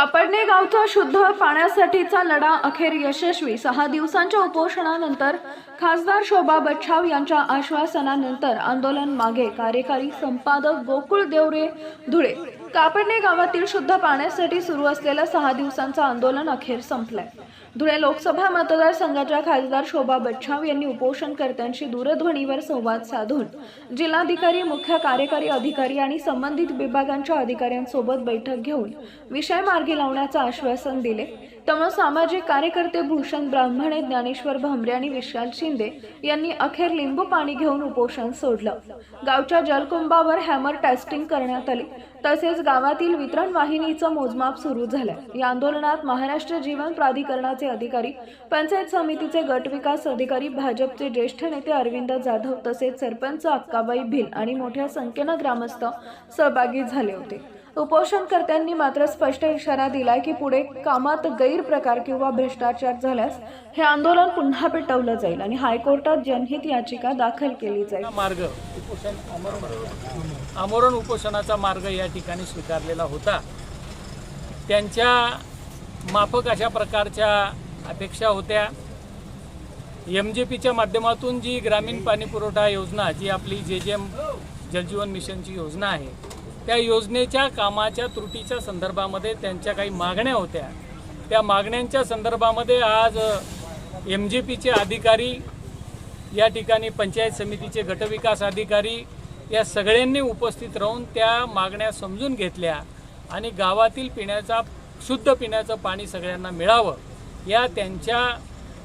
कापडणे गावचा शुद्ध पाण्यासाठीचा लढा अखेर यशस्वी. सहा दिवसांच्या उपोषणानंतर खासदार शोभा बच्छाव यांच्या आश्वासनानंतर आंदोलन मागे. कार्यकारी संपादक गोकुळ देवरे धुळे. कापडणे गावातील शुद्ध पाण्यासाठी सुरू असलेलं सहा दिवसांचं आंदोलन अखेर संपलंय. धुळे लोकसभा मतदारसंघाच्या खासदार शोभा बच्छाव यांनी उपोषणकर्त्यांशी दूरध्वनीवर संवाद साधून जिल्हाधिकारी मुख्य कार्यकारी अधिकारी आणि संबंधित विभागांच्या अधिकाऱ्यांसोबत बैठक घेऊन विषय मार्गी लावण्याचं आश्वासन दिले. त्यामुळे सामाजिक कार्यकर्ते भूषण ब्राह्मणे ज्ञानेश्वर भांबरे आणि विशाल शिंदे यांनी अखेर लिंबू पाणी घेऊन उपोषण सोडलं. गावच्या जलकुंभावर हॅमर टेस्टिंग करण्यात आली. तसेच गावातील वितरण वाहिनीचं मोजमाप सुरू झालं या आंदोलनात महाराष्ट्र जीवन प्राधिकरणाचे अधिकारी पंचायत समितीचे गट विकास अधिकारी भाजपचे ज्येष्ठ नेते अरविंद जाधव तसेच सरपंच अक्काबाई भिल आणि मोठ्या संख्येनं ग्रामस्थ सहभागी झाले होते. उपोषणकर्त्यांनी मात्र स्पष्ट इशारा दिलाय की पुढे कामात गैरप्रकार किंवा भ्रष्टाचार झाल्यास हे आंदोलन पुन्हा पेटवलं जाईल आणि हायकोर्टात जनहित याचिका दाखल केली जाईल. मार्ग उपोषण आमरण उपोषणाचा मार्ग या ठिकाणी स्वीकारलेला होता. त्यांच्या माफक अशा प्रकारच्या अपेक्षा होत्या. एम जे पीच्या माध्यमातून जी ग्रामीण पाणीपुरवठा योजना जी आपली जे जे एम जलजीवन मिशनची योजना आहे त्या योजनेच्या कामाच्या त्रुटीच्या संदर्भामध्ये त्यांच्या काही मागण्या होत्या. त्या मागण्यांच्या संदर्भामध्ये आज एम जे पीचे अधिकारी या ठिकाणी पंचायत समितीचे गटविकास अधिकारी या सगळ्यांनी उपस्थित राहून त्या मागण्या समजून घेतल्या आणि गावातील पिण्याचा शुद्ध पिण्याचं पाणी सगळ्यांना मिळावं या त्यांच्या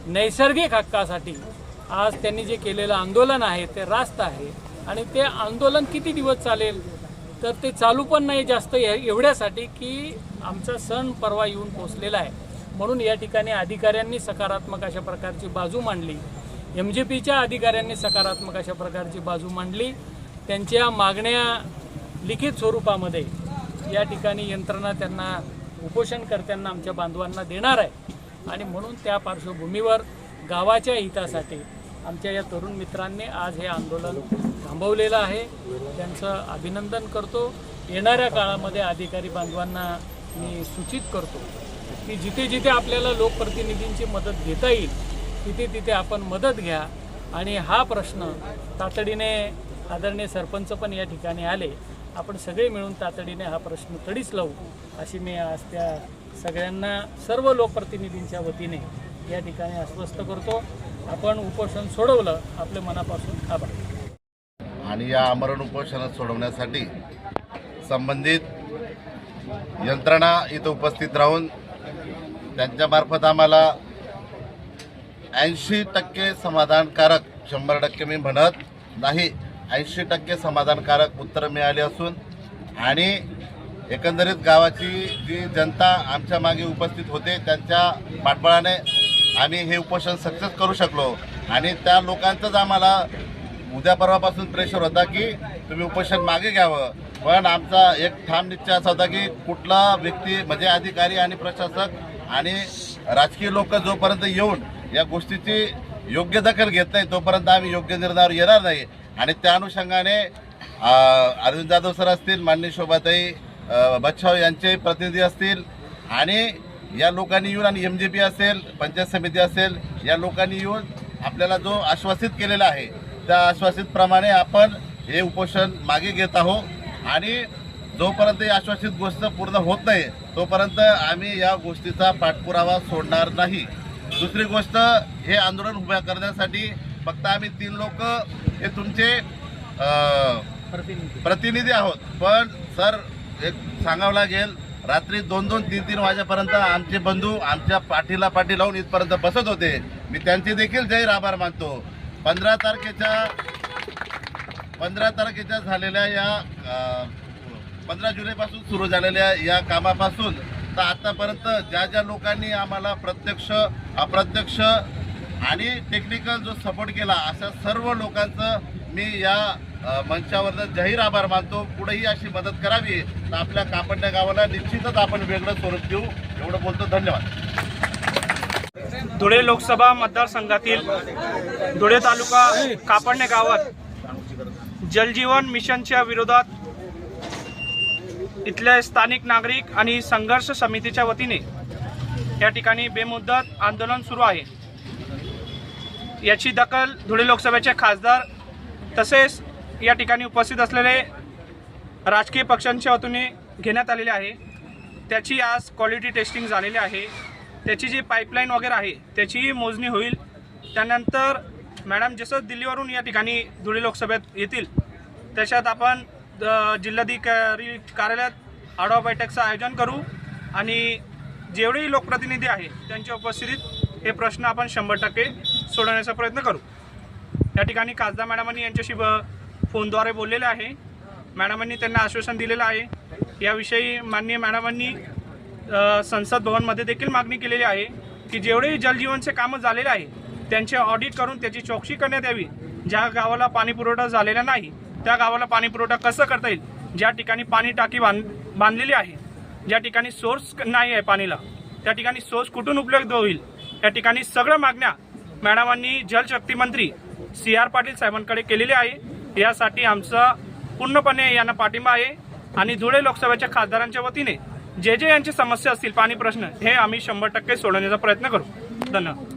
नैसर्गिक हक्कासाठी आज त्यांनी जे केलेलं आंदोलन आहे ते रास्त आहे. आणि ते आंदोलन किती दिवस चालेल? तर ते चालू पण नाही जास्त एवढ्यासाठी की आमचा सण परवा येऊन पोचलेला आहे. म्हणून या ठिकाणी अधिकाऱ्यांनी सकारात्मक अशा प्रकारची बाजू मांडली. एम जे पीच्या अधिकाऱ्यांनी सकारात्मक अशा प्रकारची बाजू मांडली. त्यांच्या मागण्या लिखित स्वरूपामध्ये या ठिकाणी यंत्रणा त्यांना उपोषणकर्त्यांना आमच्या बांधवांना देणार आहे. आणि म्हणून त्या पार्श्वभूमीवर गावाच्या हितासाठी आमच्या या तरुण मित्रांनी आज हे आंदोलन थांबवलेलं आहे. त्यांचं अभिनंदन करतो. येणाऱ्या काळामध्ये अधिकारी बांधवांना मी सूचित करतो की जिथे जिथे आपल्याला लोकप्रतिनिधींची मदत घेता येईल तिथे तिथे आपण मदत घ्या. आणि हा प्रश्न तातडीने आदरणीय सरपंच पण या ठिकाणी आले. आपण सगळे मिळून तातडीने हा प्रश्न तडीच लावू अशी मी आज त्या सगळ्यांना सर्व लोकप्रतिनिधींच्या वतीने या ठिकाणी अस्वस्थ करतो. आपण उपोषण सोडवलं आपल्या मनापासून आभार. आणि या आमरण उपोषणात सोडवण्यासाठी संबंधित यंत्रणा इथं उपस्थित राहून त्यांच्यामार्फत आम्हाला ऐंशी टक्के समाधानकारक शंभर टक्के मी म्हणत नाही ऐंशी टक्के समाधानकारक उत्तरं मिळाली असून आणि एकंदरीत गावाची जी जनता आमच्या मागे उपस्थित होते त्यांच्या पाठबळाने आम्ही हे उपोषण सक्सेस करू शकलो. आणि त्या लोकांचंच आम्हाला उद्या परवापासून प्रेशर होता की तुम्ही उपोषण मागे घ्यावं. पण आमचा एक ठाम निश्चय असा होता की कुठला व्यक्ती म्हणजे अधिकारी आणि प्रशासक आणि राजकीय लोक जोपर्यंत येऊन या गोष्टीची योग्य दखल घेत नाही तोपर्यंत आम्ही योग्य निर्णयावर येणार नाही. आणि त्या अनुषंगाने अरविंद जाधव सर असतील माननीय शोभाताई बच्छाव यांचे प्रतिनिधी असतील आणि या लोकांनी येऊन आणि एम जे पी असेल पंचायत समिती असेल या लोकांनी येऊन आपल्याला जो आश्वासित केलेला आहे त्या आश्वासितप्रमाणे आपण हे उपोषण मागे घेत आहोत. आणि जोपर्यंत ही आश्वासित गोष्ट पूर्ण होत नाही तोपर्यंत आम्ही या गोष्टीचा पाठपुरावा सोडणार नाही. दुसरी गोष्ट हे आंदोलन उभ्या करण्यासाठी फक्त आम्ही तीन लोक हे तुमचे प्रतिनिधी. आहोत. पण सर एक सांगावं लागेल रात्री दोन दोन तीन तीन वाजेपर्यंत आमचे बंधू आमच्या पाठीला पाठी लावून इथपर्यंत बसत होते. मी त्यांचे देखील जाहीर आभार मानतो. पंधरा तारखेच्या पंधरा तारखेच्या झालेल्या या पंधरा जुलैपासून सुरू झालेल्या या कामापासून तर आत्तापर्यंत ज्या ज्या लोकांनी आम्हाला प्रत्यक्ष अप्रत्यक्ष आणि टेक्निकल जो सपोर्ट केला अशा सर्व लोकांचं मी या मंचावर जाहीर आभार मानतो. पुढेही अशी मदत करावी. तर आपल्या कापडण्या गावाला निश्चितच आपण वेगळं स्वरूप देऊ. एवढं बोलतो. धन्यवाद. धुळे लोकसभा मतदारसंघातील धुळे तालुका कापडणे गावात जलजीवन मिशनच्या विरोधात इथले स्थानिक नागरिक आणि संघर्ष समितीच्या वतीने या ठिकाणी बेमुद्दत आंदोलन सुरू आहे. याची दखल धुळे लोकसभेचे खासदार तसेच या ठिकाणी उपस्थित असलेले राजकीय पक्षांच्या वतीने घेण्यात आलेले आहे. त्याची आज क्वालिटी टेस्टिंग झालेली आहे. त्याची जी पाईपलाईन वगैरे आहे त्याचीही मोजणी होईल. त्यानंतर मॅडम जसं दिल्लीवरून या ठिकाणी धुळे लोकसभेत येतील त्याच्यात आपण जिल्हाधिकारी कार्यालयात आढावा बैठकचं आयोजन करू आणि जेवढेही लोकप्रतिनिधी आहे त्यांच्या उपस्थितीत हे प्रश्न आपण शंभर टक्के सोडवण्याचा प्रयत्न करू. या ठिकाणी खासदार मॅडमांनी यांच्याशी ब फोनद्वारे बोललेले आहे. मॅडमांनी त्यांना आश्वासन दिलेलं आहे. याविषयी माननीय मॅडमांनी संसद भवनमध्ये देखील मागणी केलेली आहे की जेवढेही जलजीवनचे कामं झालेले आहे त्यांचे ऑडिट करून त्याची चौकशी करण्यात यावी. ज्या गावाला पाणीपुरवठा झालेला नाही त्या गावाला पाणीपुरवठा कसं करता येईल? ज्या ठिकाणी पाणी टाकी बांध बांधलेली आहे ज्या ठिकाणी सोर्स नाही आहे पाणीला त्या ठिकाणी सोर्स कुठून उपलब्ध होईल? या ठिकाणी सगळ्या मागण्या मॅडमांनी जलशक्ती मंत्री सी आर पाटील साहेबांकडे केलेली आहे. यासाठी आमचा पूर्णपणे यांना पाठिंबा आहे आणि धुळे लोकसभेच्या खासदारांच्या वतीने जे जे यांची समस्या असतील पाणी प्रश्न हे आम्ही शंभर टक्के सोडवण्याचा प्रयत्न करू. धन्यवाद.